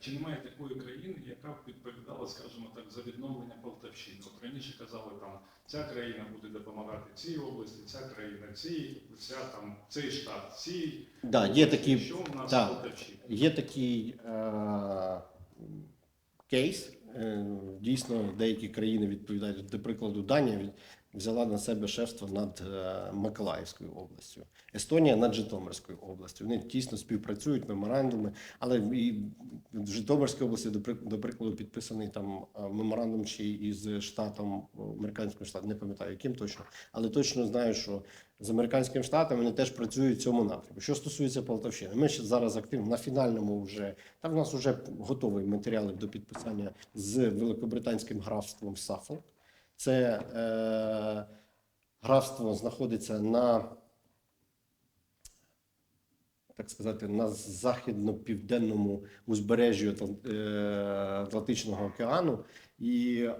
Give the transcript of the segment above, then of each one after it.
чи немає такої країни, яка б відповідала, скажімо так, за відновлення Полтавщини? От раніше казали, там ця країна буде допомагати цій області, ця країна цій, ця там цей штат цій. Да, є такі, що в нас да. в Полтавщині? є такий е, кейс. Е, дійсно, деякі країни відповідають. До прикладу, Данія взяла на себе шефство над е, Миколаївською областю, Естонія над Житомирською областю. Вони тісно співпрацюють, меморандуми, але і в Житомирській області, до прикладу, підписаний там е, меморандум ще із штатом, американським штатом, не пам'ятаю, яким точно, але точно знаю, що з американським штатом вони теж працюють в цьому напрямку. Що стосується Полтавщини, ми ще зараз активно на фінальному вже там в нас вже готові матеріали до підписання з великобританським графством Саффолк. Це е, графство знаходиться на так сказати, на західно-південному узбережжі е, Атлантичного океану, і е,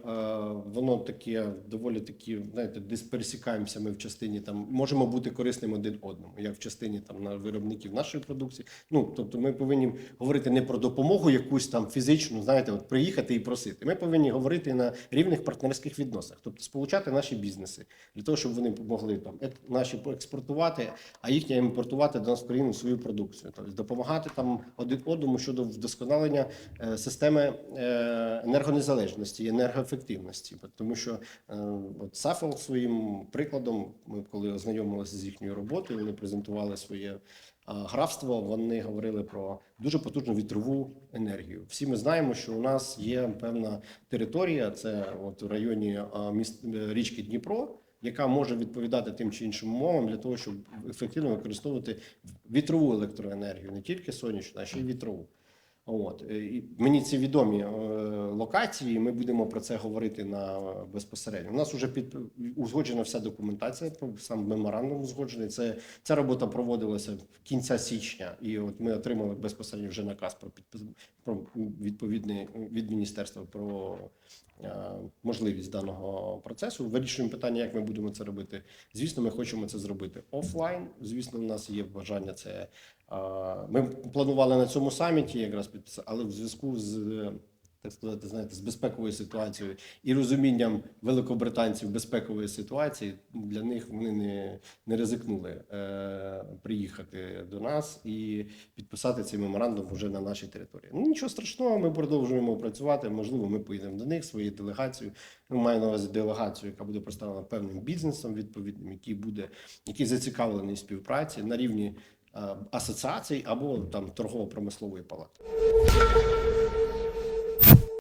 воно таке доволі такі, знаєте, десь пересікаємося ми в частині там, можемо бути корисним один одному, як в частині там на виробників нашої продукції. Ну тобто, ми повинні говорити не про допомогу якусь там фізичну, знаєте, от приїхати і просити. Ми повинні говорити на рівних партнерських відносинах, тобто сполучати наші бізнеси для того, щоб вони могли там наші експортувати, а їхні імпортувати до нас в країну свою продукцію. Тобто допомагати там один одному щодо вдосконалення е, системи е, енергонезалежності і енергоефективності. Тому що е, от Сафол своїм прикладом, ми коли ознайомилися з їхньою роботою, вони презентували своє а, графство. Вони говорили про дуже потужну вітрову енергію. Всі ми знаємо, що у нас є певна територія, це от в районі а, міст е, річки Дніпро. Яка може відповідати тим чи іншим умовам для того, щоб ефективно використовувати вітрову електроенергію, не тільки сонячну, а ще й вітрову. От е, і мені ці відомі е, локації. Ми будемо про це говорити на безпосередньо. У нас вже під узгоджена вся документація. Сам меморандум узгоджений. Це ця робота проводилася в кінця січня, і от ми отримали безпосередньо вже наказ про підпис про відповідний від міністерства про е, можливість даного процесу. Вирішуємо питання, як ми будемо це робити. Звісно, ми хочемо це зробити офлайн. Звісно, у нас є бажання це. Ми планували на цьому саміті якраз підписати, але в зв'язку з е, так сказати, знаєте, з безпековою ситуацією і розумінням великобританців безпекової ситуації для них вони не, не ризикнули е, приїхати до нас і підписати цей меморандум вже на нашій території. Ну нічого страшного, ми продовжуємо працювати. Можливо, ми поїдемо до них своєю делегацією. Ми маємо на увазі делегацію, яка буде представлена певним бізнесом відповідним, який буде який зацікавлений в співпраці на рівні асоціацій або там торгово-промислової палати.